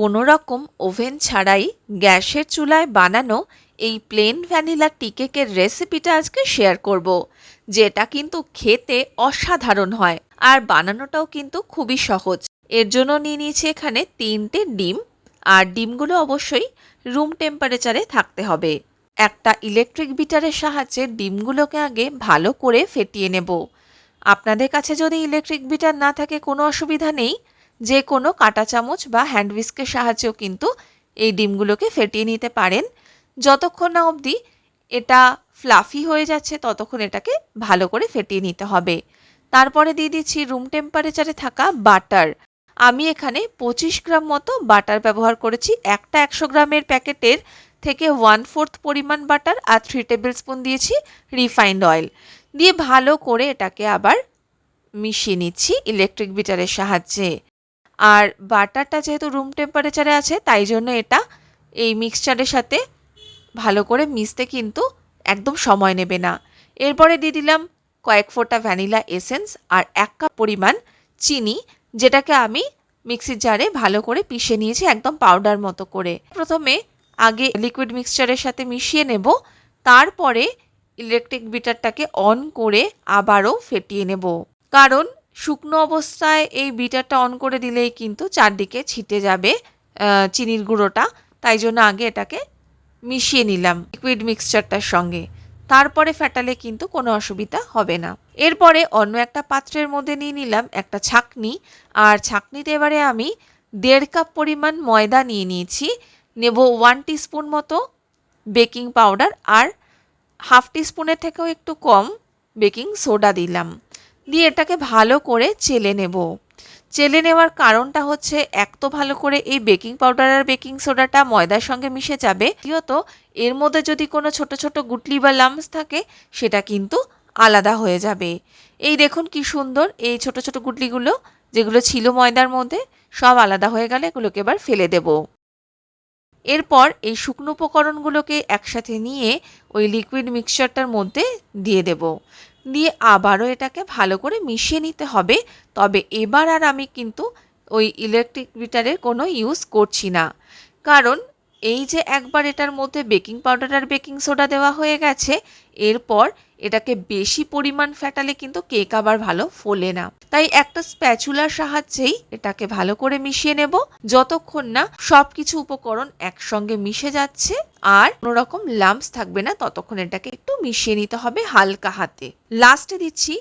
কোনো রকম ওভেন ছাড়াই গ্যাসের চুলায় বানানো এই প্লেন ভ্যানিলা টি কেকের রেসিপিটা আজকে শেয়ার করব, যেটা কিন্তু খেতে অসাধারণ হয় আর বানানোটাও কিন্তু খুবই সহজ। এর জন্য নিয়ে নিয়েছি এখানে তিনটে ডিম, আর ডিমগুলো অবশ্যই রুম টেম্পারেচারে থাকতে হবে। একটা ইলেকট্রিক বিটারের সাহায্যে ডিমগুলোকে আগে ভালো করে ফেটিয়ে নেব। আপনাদের কাছে যদি ইলেকট্রিক বিটার না থাকে কোনো অসুবিধা নেই যে কোনো কাঁটা চামচ বা হ্যান্ড উইস্কের সাহায্যেও কিন্তু এই ডিমগুলোকে ফেটিয়ে নিতে পারেন। যতক্ষণ না অবধি এটা ফ্লাফি হয়ে যাচ্ছে, ততক্ষণ এটাকে ভালো করে ফেটিয়ে নিতে হবে। তারপরে দিয়ে দিচ্ছি রুম টেম্পারেচারে থাকা বাটার আমি এখানে পঁচিশ গ্রাম মতো বাটার ব্যবহার করেছি। একটা একশো গ্রামের প্যাকেটের থেকে ওয়ান ফোর্থ পরিমাণ বাটার আর থ্রি টেবিল স্পুন দিয়েছি রিফাইন্ড অয়েল দিয়ে ভালো করে এটাকে আবার মিশিয়ে নিচ্ছি ইলেকট্রিক বিটারের সাহায্যে। আর বাটারটা যেহেতু রুম টেম্পারেচারে আছে, তাই জন্য এটা এই মিক্সচারের সাথে ভালো করে মিশতে কিন্তু একদম সময় নেবে না। এরপরে দিয়ে দিলাম কয়েক ফোঁটা ভ্যানিলা এসেন্স আর এক কাপ পরিমাণ চিনি, যেটাকে আমি মিক্সির জারে ভালো করে পিষে নিয়েছি একদম পাউডার মতো করে। প্রথমে আগে লিকুইড মিক্সচারের সাথে মিশিয়ে নেব, তারপরে ইলেকট্রিক বিটারটাকে অন করে আবারও ফেটিয়ে নেব। কারণ শুকনো অবস্থায় এই বিটারটা অন করে দিলেই কিন্তু চারদিকে ছিটে যাবে চিনির গুঁড়োটা। তাই জন্য আগে এটাকে মিশিয়ে নিলাম লিকুইড মিক্সচারটার সঙ্গে। তারপরে ফেটালে কিন্তু কোনো অসুবিধা হবে না। এরপরে অন্য একটা পাত্রের মধ্যে নিয়ে নিলাম একটা ছাকনি। আর ছাকনিতে এবারে আমি দেড় কাপ পরিমাণ ময়দা নিয়ে নিয়েছি। নেব ওয়ান টিস্পুন মতো বেকিং পাউডার আর হাফ টিস্পুনের থেকেও একটু কম বেকিং সোডা দিলাম। দিয়ে এটাকে ভালো করে চেলে নেব। চেলে নেওয়ার কারণটা হচ্ছে, এক তো ভালো করে এই বেকিং পাউডার আর বেকিং সোডাটা ময়দার সঙ্গে মিশে যাবে। দ্বিতীয়ত, এর মধ্যে যদি কোনো ছোট ছোট গুটলি বা লাম্পস থাকে, সেটা কিন্তু আলাদা হয়ে যাবে। এই দেখুন কি সুন্দর, এই ছোট ছোট গুটলিগুলো, যেগুলো ছিল ময়দার মধ্যে, সব আলাদা হয়ে গেলে এগুলোকে এবার ফেলে দেব। এরপর এই শুকনো উপকরণগুলোকে একসাথে নিয়ে ওই লিকুইড মিক্সচারটার মধ্যে দিয়ে দেব। দিয়ে আবারও এটাকে ভালো করে মিশিয়ে নিতে হবে। তবে এবার আর আমি কিন্তু ওই ইলেকট্রিক বিটারের কোনো ইউজ করছি না। কারণ এই যে একবার এটার মধ্যে বেকিং পাউডার আর বেকিং সোডা দেওয়া হয়ে গেছে, এরপর এটাকে বেশি পরিমাণ ফেটালে কিন্তু কেক আবার ভালো ফোলে না। তাই একটা স্প্যাচুলার সাহায্যেই এটাকে ভালো করে মিশিয়ে নেব। যতক্ষণ না সব কিছু উপকরণ একসঙ্গে মিশে যাচ্ছে আর কোনো রকম লাম্পস থাকবে না, ততক্ষণ এটাকে একটু মিশিয়ে নিতে হবে হালকা হাতে। লাস্টে দিচ্ছি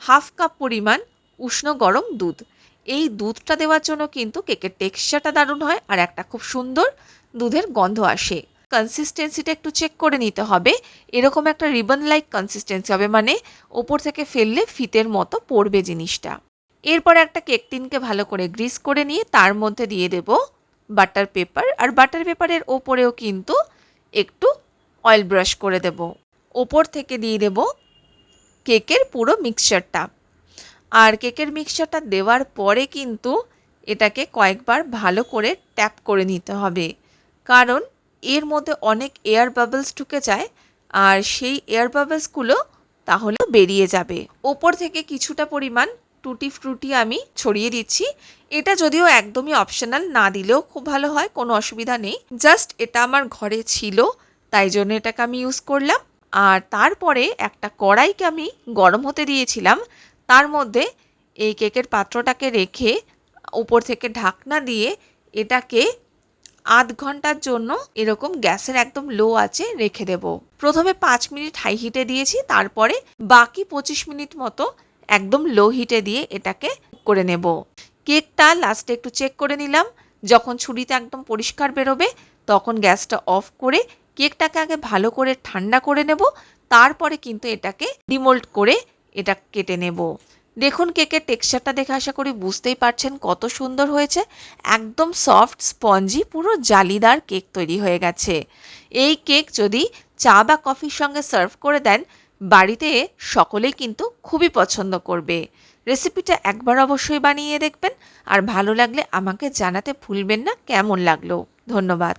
হাফ কাপ পরিমাণ উষ্ণ গরম দুধ। এই দুধটা দেওয়ার জন্য কিন্তু কেকের টেক্সচারটা দারুণ হয় আর একটা খুব সুন্দর দুধের গন্ধ আসে। কনসিস্টেন্সিটা একটু চেক করে নিতে হবে। এরকম একটা রিবন লাইক কনসিস্টেন্সি হবে মানে ওপর থেকে ফেললে ফিতের মতো পড়বে জিনিসটা। এরপর একটা কেক টিনকে ভালো করে গ্রিস করে নিয়ে তার মধ্যে দিয়ে দেব বাটার পেপার আর বাটার পেপারের ওপরেও কিন্তু একটু অয়েল ব্রাশ করে দেব। ওপর থেকে দিয়ে দেব কেকের পুরো মিক্সচারটা আর কেকের মিক্সচারটা দেওয়ার পরে কিন্তু এটাকে কয়েকবার ভালো করে ট্যাপ করে নিতে হবে। কারণ এর মধ্যে অনেক এয়ার বাবলস ঢুকে যায়, আর সেই এয়ার বাবলসগুলো তাহলে বেরিয়ে যাবে। ওপর থেকে কিছুটা পরিমাণ টুটি ফ্রুটি আমি ছড়িয়ে দিচ্ছি। এটা যদিও একদমই অপশনাল না দিলেও খুব ভালো হয়, কোনো অসুবিধা নেই। জাস্ট এটা আমার ঘরে ছিল, তাই জন্য এটাকে আমি ইউজ করলাম। আর তারপরে একটা কড়াইকে আমি গরম হতে দিয়েছিলাম। তার মধ্যে এই কেকের পাত্রটাকে রেখে উপর থেকে ঢাকনা দিয়ে এটাকে আধ ঘণ্টার জন্য এরকম গ্যাসের একদম লো আছে রেখে দেব। প্রথমে পাঁচ মিনিট হাই হিটে দিয়েছি, তারপরে বাকি পঁচিশ মিনিট মতো একদম লো হিটে দিয়ে এটাকে করে নেব। কেকটা লাস্টে একটু চেক করে নিলাম। যখন ছুরিতে একদম পরিষ্কার বেরোবে, তখন গ্যাসটা অফ করে কেকটাকে আগে ভালো করে ঠান্ডা করে নেব। তারপরে কিন্তু এটাকে ডিমোল্ড করে এটা কেটে নেব। দেখুন কেকের টেক্সচারটা দেখে আশা করি বুঝতেই পারছেন কত সুন্দর হয়েছে। একদম সফট, স্পঞ্জি, পুরো জালিদার কেক তৈরি হয়ে গেছে। এই কেক যদি চা বা কফির সঙ্গে সার্ভ করে দেন, বাড়িতে সকলেই কিন্তু খুবই পছন্দ করবে। রেসিপিটা একবার অবশ্যই বানিয়ে দেখবেন। আর ভালো লাগলে আমাকে জানাতে ভুলবেন না, কেমন লাগল? ধন্যবাদ।